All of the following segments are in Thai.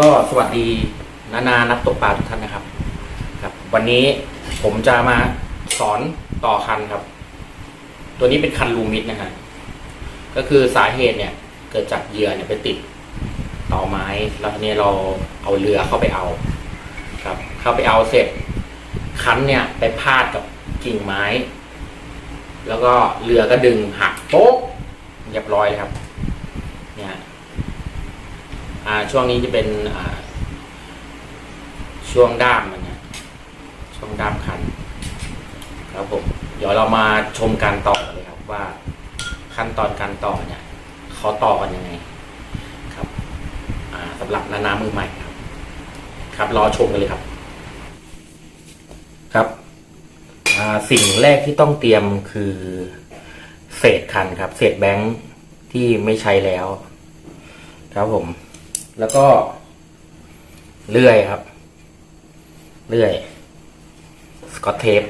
ก็สวัสดีนานานักตกปลาทุกท่านนะครับ ครับ วันนี้ผมจะมาสอนต่อคันครับ ตัวนี้เป็นคันลูมิดนะฮะก็คือสาเหตุเนี่ย เกิดจากเหยื่อเนี่ยไปติดต่อไม้แล้วทีนี้เราเอาเรือเข้าไปเอา ครับ เข้าไปเอาเสร็จ คันเนี่ยไปพาดกับกิ่งไม้ แล้วก็เรือก็ดึงหักโป๊กเรียบร้อยเลยครับ ช่วงนี้จะเป็นช่วงด้ามมันเนี่ยช่วงด้ามคันครับผมเดี๋ยวเรามาชมการต่อเลยครับว่าขั้นตอนการต่อเนี่ยเขาต่อกันยังไงครับสำหรับนานามือใหม่ครับ ครับรอชมกันเลยครับ ครับสิ่งแรกที่ต้องเตรียมคือเศษคันครับ เศษแบงค์ที่ไม่ใช้แล้ว ครับผม แล้วก็เลื่อยครับเลื่อยสกอตเทป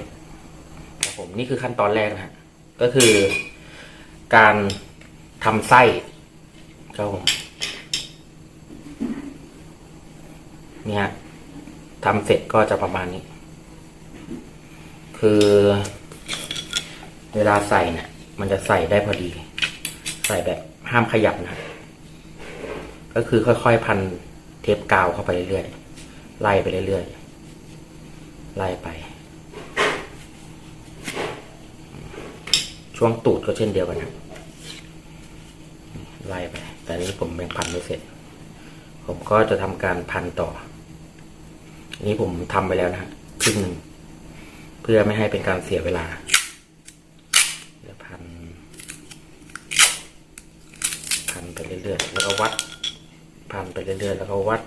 ครับผมนี่คือขั้นตอนแรกนะฮะก็คือการทำไส้ครับผมเนี่ยทำเสร็จก็จะประมาณนี้ คือ เวลาใส่เนี่ยมันจะใส่ได้พอดี ใส่แบบห้ามขยับนะ ก็คือค่อยๆ พันเทปกาวเข้าไปเรื่อยๆ ไล่ไปเรื่อยๆ ไล่ไป ช่วงตูดก็เช่นเดียวกันครับ ไล่ไป แต่นี้ผมยังพันไม่เสร็จ ผมก็จะทำการพันต่ออันนี้ผมทำไปแล้วนะครึ่งหนึ่ง เพื่อไม่ให้เป็นการเสียเวลาเดี๋ยวพันพันไปเรื่อยๆ แล้วก็วัด ไปเรื่อยๆ แล้วก็วัด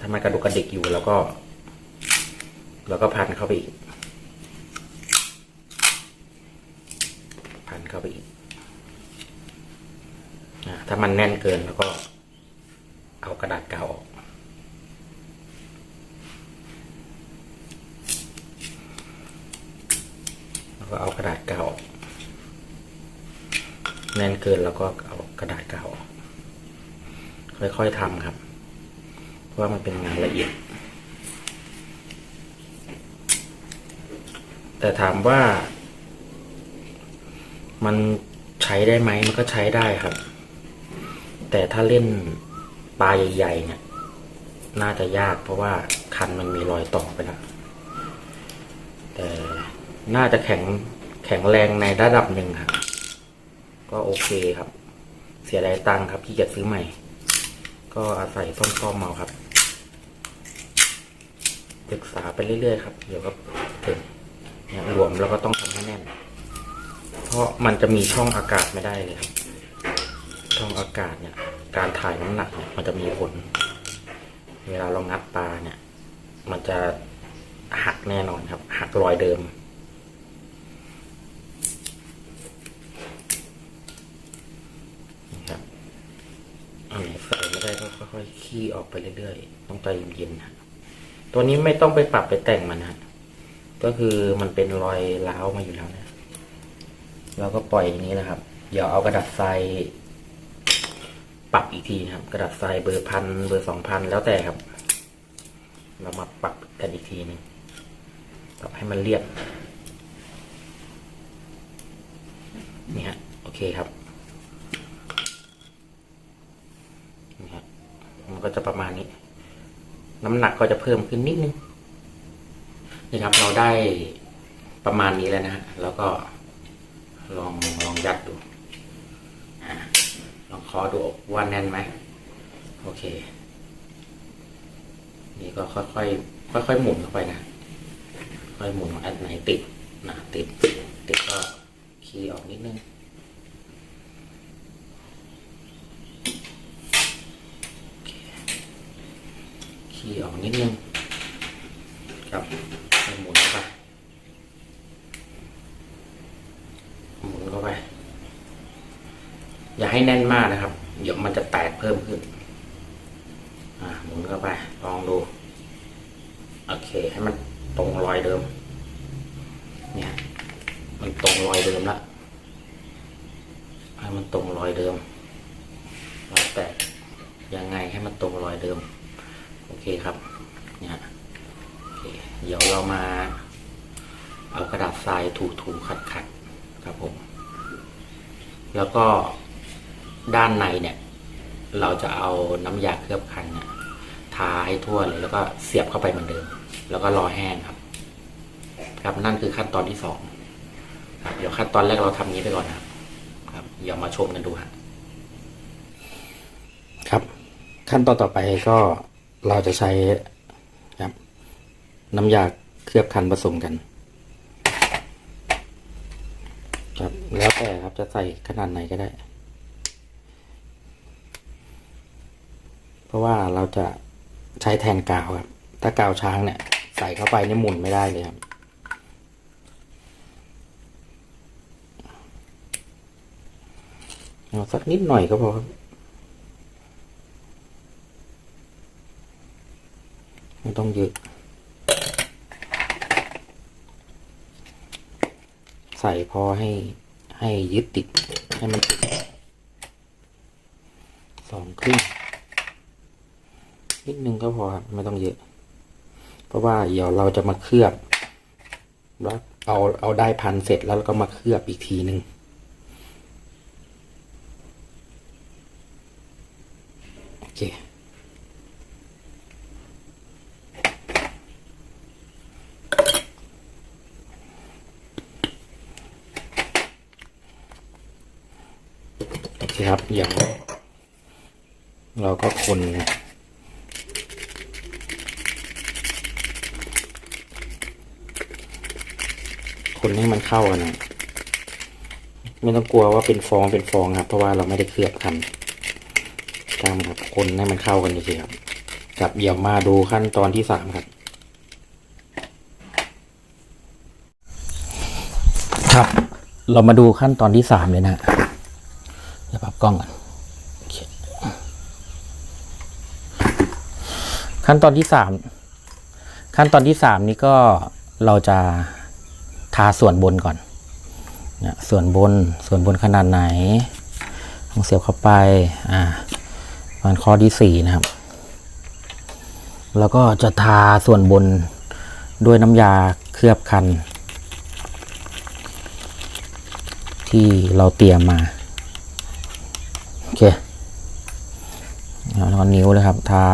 ถ้ามันกระดุกกระดิกอยู่แล้วก็ แล้วก็พันเข้าไปอีก พันเข้าไปอีกถ้ามันแน่นเกินแล้วก็ เอากระดาษกาวออกแล้วก็เอากระดาษกาวออกแน่นเกินแล้วก็เอากระดาษกาวออก ค่อยๆทำครับ เพราะว่ามันเป็นงานละเอียด แต่ถามว่า มันใช้ได้ไหมมันก็ใช้ได้ครับ แต่ถ้าเล่นปลาใหญ่ๆเนี่ย น่าจะยากเพราะว่าคันมันมีรอยต่อไปแล้วแต่น่าจะแข็งแข็งแรงในระดับหนึ่งครับ ก็โอเคครับ เสียดายตังค์ครับที่จะซื้อใหม่ ก็อาศัยซ่อมเมาครับ ศึกษาไปเรื่อยๆครับ เดี๋ยวก็ถึงเนี่ยหลวมแล้วก็ต้องทำให้แน่น เพราะมันจะมีช่องอากาศไม่ได้เลยครับ ช่องอากาศเนี่ย การถ่ายน้ำหนักเนี่ยมันจะมีผล เวลาเรางัดปลาเนี่ย มันจะหักแน่นอนครับ หักรอยเดิมนะครับอันนี้ก็ ค่อยๆขี้ออกไปเรื่อยๆ ต้องใจเย็นๆนะตัวนี้ไม่ต้องไปปรับไปแต่งมันนะก็คือมันเป็นรอยร้าวมาอยู่แล้วนะเราก็ปล่อยอย่างนี้นะครับ เดี๋ยวเอากระดาษทรายปรับอีกทีนะครับ กระดาษทรายเบอร์พันเบอร์สองพันแล้วแต่ครับ เรามาปรับกันอีกทีหนึ่งปรับให้มันเรียบนี่ฮะโอเคครับ นี่ครับ มันก็จะประมาณนี้ น้ำหนักก็จะเพิ่มขึ้นนิดนึงนี่ครับเราได้ประมาณนี้แล้วนะฮะแล้วก็ลองลองยัดดูลองคอดูว่าแน่นไหมโอเค นี่ก็ค่อยๆค่อยๆหมุนเข้าไปนะค่อยหมุนอันไหนติดนะติดติดก็คีย์ออกนิดนึง ขี่ออกนิดนึงครับหมุนเข้าไปหมุนเข้าไป อย่าให้แน่นมากนะครับ เดี๋ยวมันจะแตกเพิ่มขึ้นอ่าหมุนเข้าไป ลองดู โอเค ให้มันตรงรอยเดิม เนี่ย มันตรงรอยเดิมละให้มันตรงรอยเดิมรอยแตกยังไงให้มันตรงรอยเดิม โอเคครับเนี่ยเเดี๋ยวเรามาเอากระดาษทรายถูๆขัดๆครับผม แล้วก็ด้านในเนี่ย เราจะเอาน้ำยาเคลือบคันเนี่ยทาให้ทั่วเลย แล้วก็เสียบเข้าไปเหมือนเดิม แล้วก็รอแห้งครับ ครับนั่นคือขั้นตอนที่สองครับเดี๋ยวขั้นตอนแรกเราทำนี้ไปก่อนนะครับครับเดี๋ยวมาชมกันดูฮะครับ ขั้นตอนต่อไปก็ เราจะใช้ครับน้ำยาเคลือบคันผสมกัน ครับแล้วแต่ครับจะใส่ขนาดไหนก็ได้ เพราะว่าเราจะใช้แทนกาวครับ ถ้ากาวช้างเนี่ย ใส่เข้าไปเนี่ยหมุนไม่ได้เลยครับเอาสักนิดหน่อยก็พอครับ ไม่ต้องเยอะ ใส่พอให้ให้ยึดติด ให้มันติดสองครึ่งนิดนึงก็พอครับไม่ต้องเยอะ เพราะว่าเดี๋ยวเราจะมาเคลือบแล้วเอาเอาได้พันเสร็จแล้วเราก็มาเคลือบอีกทีหนึ่ง โอเค อเครับอย่างเราก็คนคนให้มันเข้ากันนะไม่ต้องกลัวว่าเป็นฟองเป็นฟองครับ เพราะว่าเราไม่ได้เคลือบคันตามครับ คนให้มันเข้ากันเฉยๆครับกับเดี๋ยวมาดูขั้นตอนที่สามครับ ครับ เรามาดูขั้นตอนที่สามเลยนะ เดี๋ยวปรับกล้องก่อนขั้นตอนที่สามขั้นตอนที่สามนี้ก็เราจะทาส่วนบนก่อนเนี่ยส่วนบนส่วนบนขนาดไหนต้องเสียบเข้าไปอ่ามันข้อที่สี่นะครับ แล้วก็จะทาส่วนบนด้วยน้ำยาเคลือบคัน ที่เราเตรียมมา โอเคแล้วก็นิ้วเลยครับทา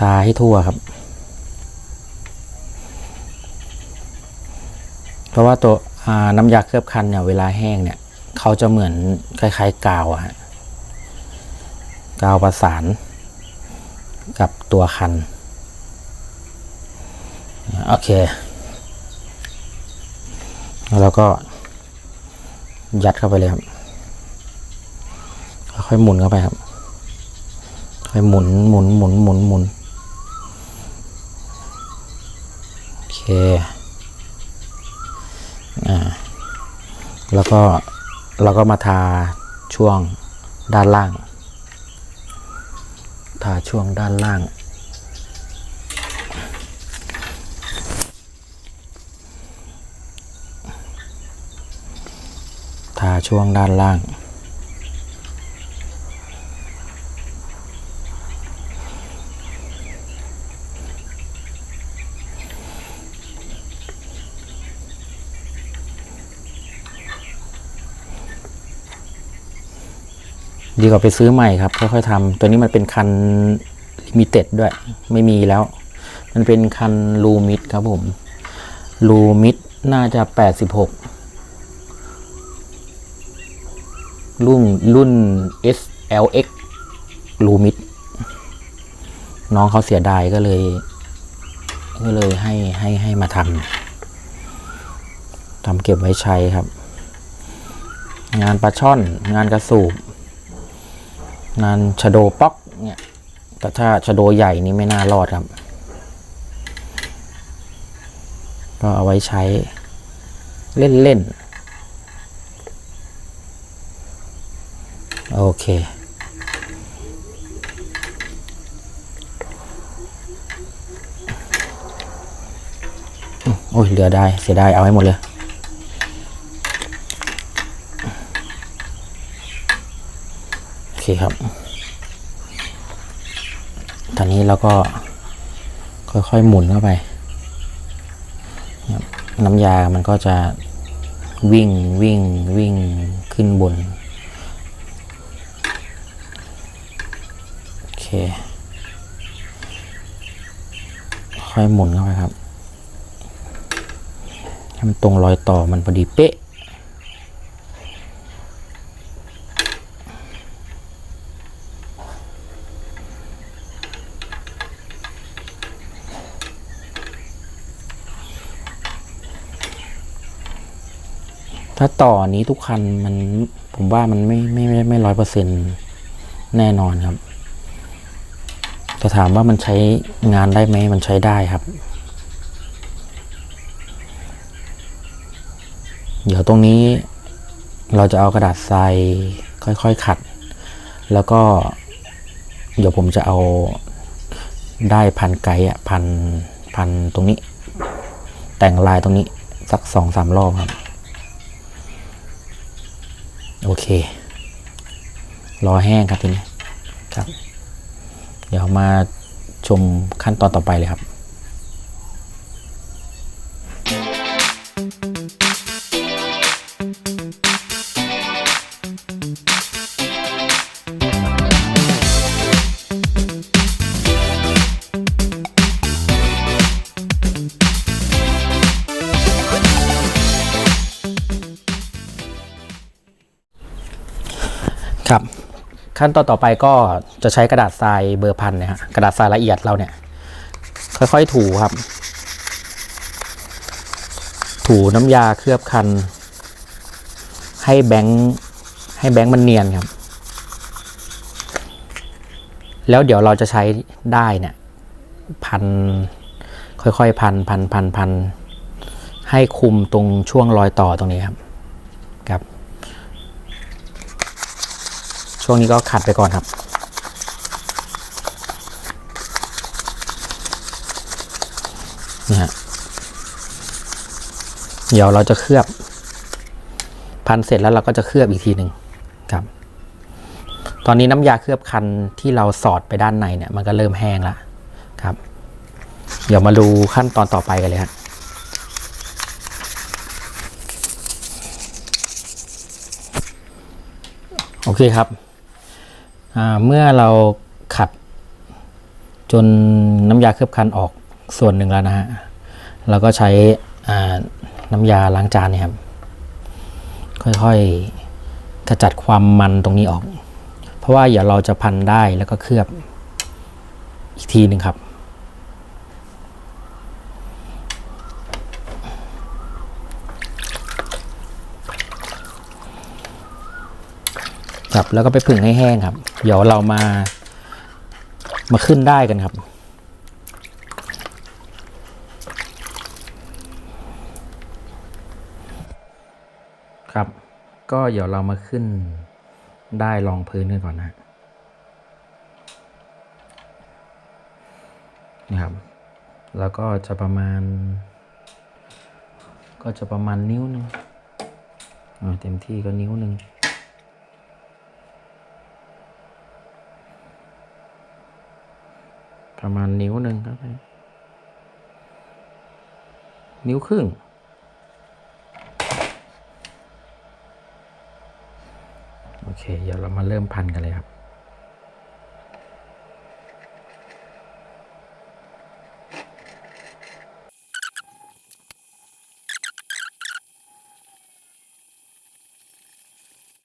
ทาให้ทั่วครับ เพราะว่าตัวน้ำยาเคลือบคันเนี่ยเวลาแห้งเนี่ยเขาจะเหมือนคล้ายๆกาวอะฮะกาวประสานกับตัวคัน โอเค แล้วก็ ยัดเข้าไปเลยครับ ค่อยหมุนเข้าไปครับ ค่อยหมุนหมุนหมุนหมุนหมุนโอเค อ่า แล้วก็เราก็มาทาช่วงด้านล่าง ทาช่วงด้านล่าง ช่วงด้านล่าง ดีกว่าไปซื้อใหม่ครับ ค่อยๆทำตัวนี้มันเป็นคันลิมิเต็ดด้วย ไม่มีแล้ว มันเป็นคันลูมิดครับผม ลูมิดน่าจะ 86 รุ่นรุ่น SLX ลูมิดน้องเขาเสียดายก็เลย ก็เลยให้ให้ให้มาทำทำเก็บไว้ใช้ครับ งานปลาช่อน งานกระสูบ งานชะโดป๊อกเนี่ยแต่ถ้าชะโดใหญ่นี่ไม่น่ารอดครับ ก็เอาไว้ใช้เล่นๆ โอเค โอ้ยเหลือได้ เสียได้เอาให้หมดเลย โอเคครับ ตอนนี้เราก็ค่อยๆหมุนเข้าไป น้ำยามันก็จะวิ่งวิ่งวิ่งขึ้นบน เค ค่อยหมุนเข้าไปครับ ให้มันตรงรอยต่อมันพอดีเป๊ะถ้าต่อนี้ทุกคันมันผมว่ามันไม่ไม่ไม่ไม่ร้อยเปอร์เซ็นแน่นอนครับ จะถามว่ามันใช้งานได้ไหมมันใช้ได้ครับ เดี๋ยวตรงนี้เราจะเอากระดาษทรายค่อยๆขัด แล้วก็เดี๋ยวผมจะเอาได้พันไกอะพันพันตรงนี้ แต่งลายตรงนี้สักสองสามรอบครับ โอเค รอแห้งครับทีนี้ครับ เดี๋ยวมาชมขั้นตอนต่อไปเลยครับ ขั้นตอนต่อไปก็จะใช้กระดาษทรายเบอร์พันนะฮะกระดาษทรายละเอียดเราเนี่ย ค่อยๆถูครับ ถูน้ำยาเคลือบคัน ให้แบงค์ให้แบงค์มันเนียนครับ แล้วเดี๋ยวเราจะใช้ได้เนี่ย พัน ค่อยๆพันพันพันพันให้คุมตรงช่วงรอยต่อตรงนี้ครับครับ ช่วงนี้ก็ขัดไปก่อนครับ นี่ฮะ เดี๋ยวเราจะเคลือบ พันเสร็จแล้วเราก็จะเคลือบอีกทีหนึ่งครับ ตอนนี้น้ำยาเคลือบคันที่เราสอดไปด้านในเนี่ย มันก็เริ่มแห้งแล้วครับ เดี๋ยวมาดูขั้นตอนต่อไปกันเลยครับโอเคครับ เมื่อเราขัดจนน้ำยาเคลือบคันออกส่วนหนึ่งแล้วนะฮะเราก็ใช้น้ำยาล้างจานเนี่ยครับ ค่อยๆขจัดความมันตรงนี้ออก เพราะว่าอย่าเราจะพันได้แล้วก็เคลือบอีกทีหนึ่งครับ ครับแล้วก็ไปผึ่งให้แห้งครับ เดี๋ยวเรามามาขึ้นได้กันครับ ครับ ก็เดี๋ยวเรามาขึ้นได้รองพื้นกันก่อนนะนี่ครับ แล้วก็จะประมาณ ก็จะประมาณนิ้วหนึ่งเต็มที่ก็นิ้วหนึ่ง ประมาณนิ้วหนึ่งครับนิ้วครึ่ง โอเค เดี๋ยวเรามาเริ่มพันกันเลยครับ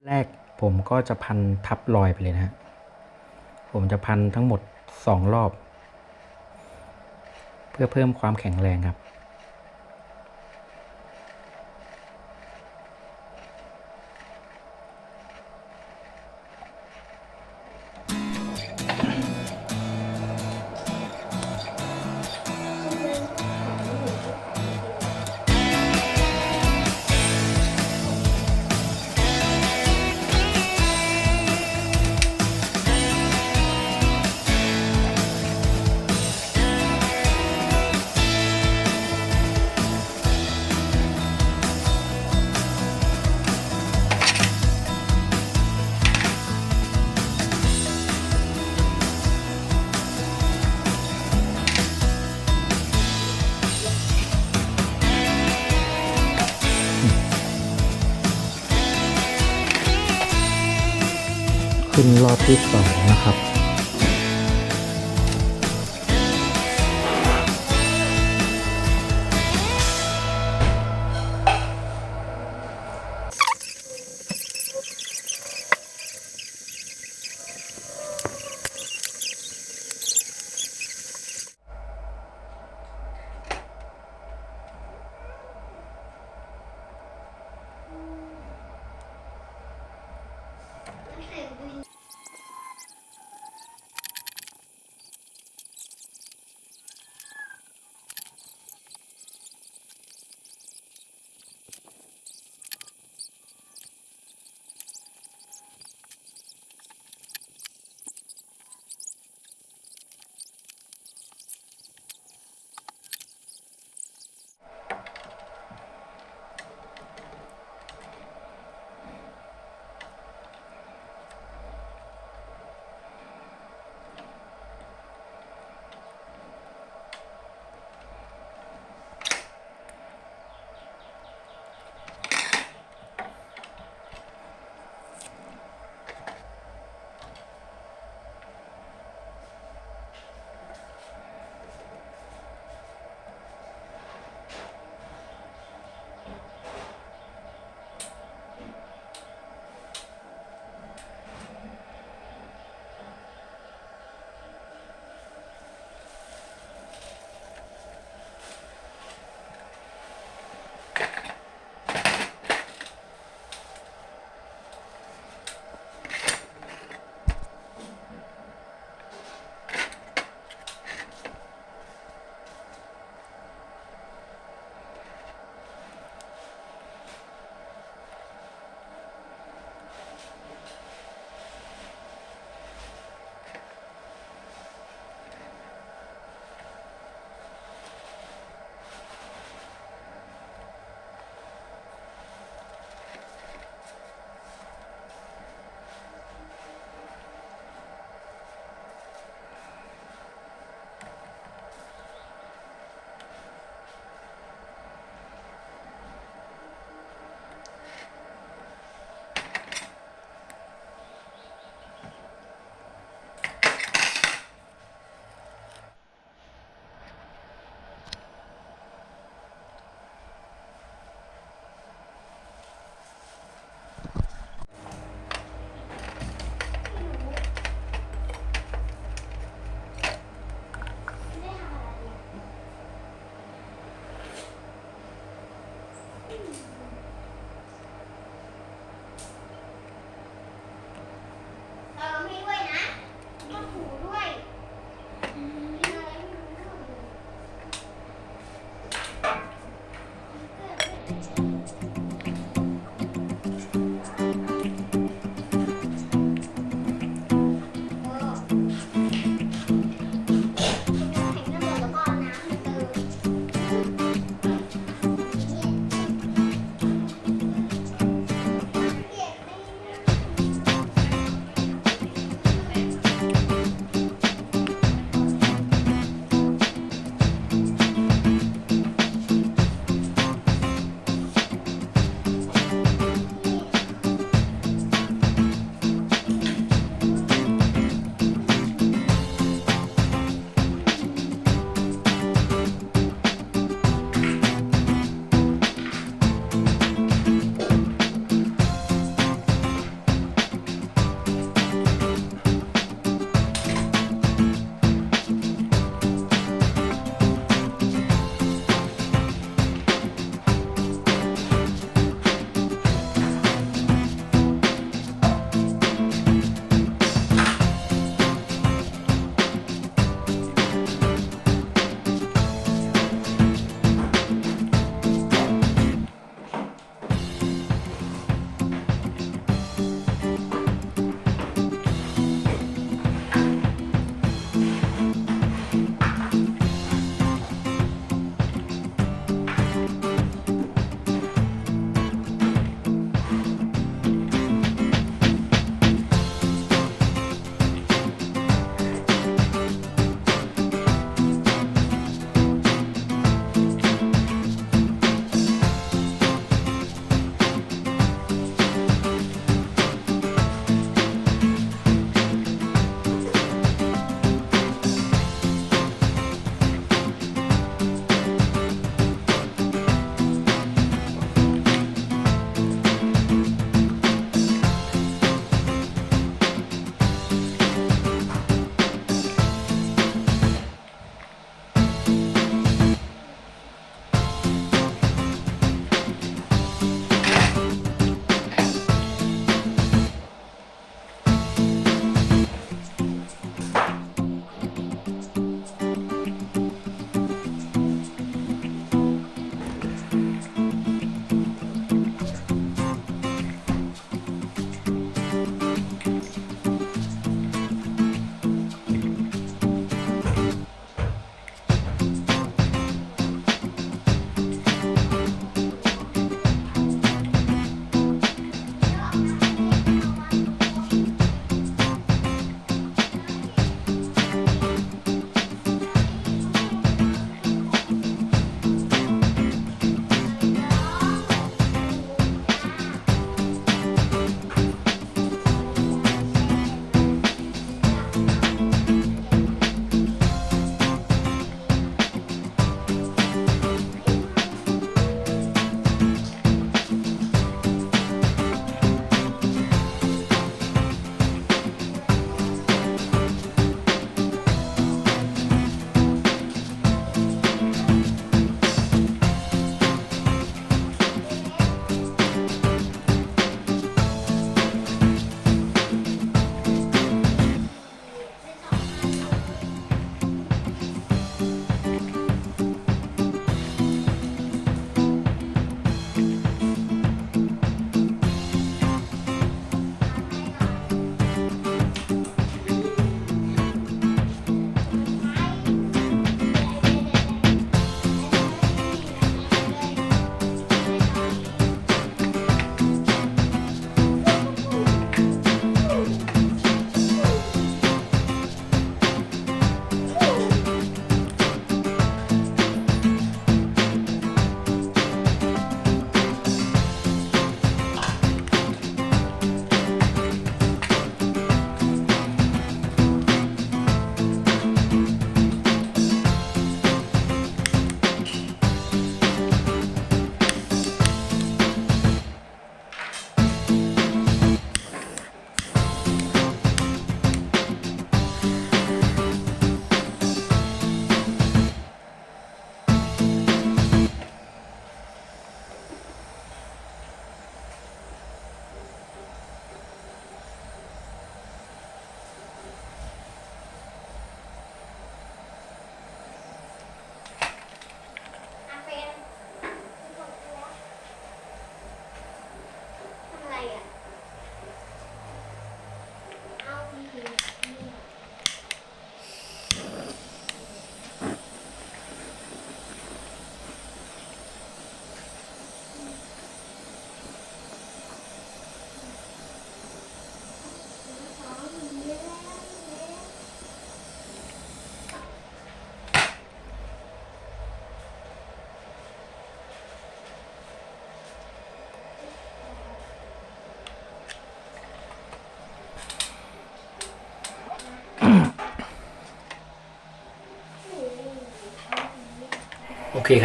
แรกผมก็จะพันทับรอยไปเลยนะฮะ ผมจะพันทั้งหมดสองรอบ พื่อเพิ่มความแข็งแรงครับ ขึ้รอบที่สองนะครับ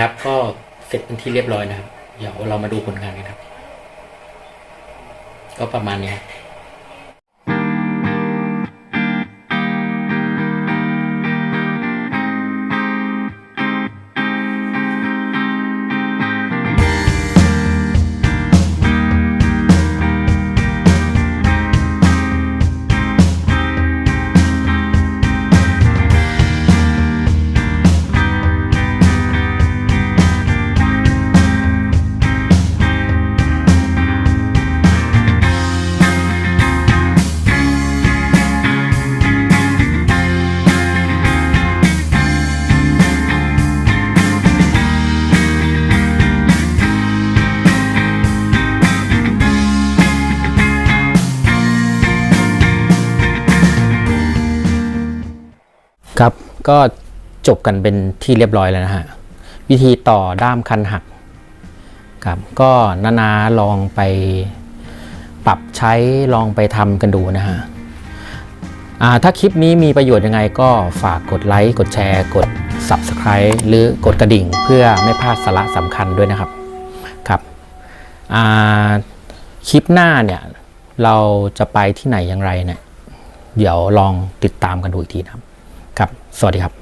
ครับ ก็เสร็จเป็นที่เรียบร้อยนะครับ เดี๋ยวเรามาดูผลงานกันครับ ก็ประมาณนี้ครับ ก็จบกันเป็นที่เรียบร้อยแล้วนะฮะ วิธีต่อด้ามคันหักครับก็นานาลองไปปรับใช้ลองไปทำกันดูนะฮะอ่าถ้าคลิปนี้มีประโยชน์ยังไงก็ฝากกดไลค์ กดแชร์ กด Subscribe หรือกดกระดิ่งเพื่อไม่พลาดสาระสำคัญด้วยนะครับครับอ่าคลิปหน้าเนี่ย เราจะไปที่ไหนอย่างไรเนี่ย เดี๋ยวลองติดตามกันดูอีกทีนะครับ ครับ สวัสดีครับ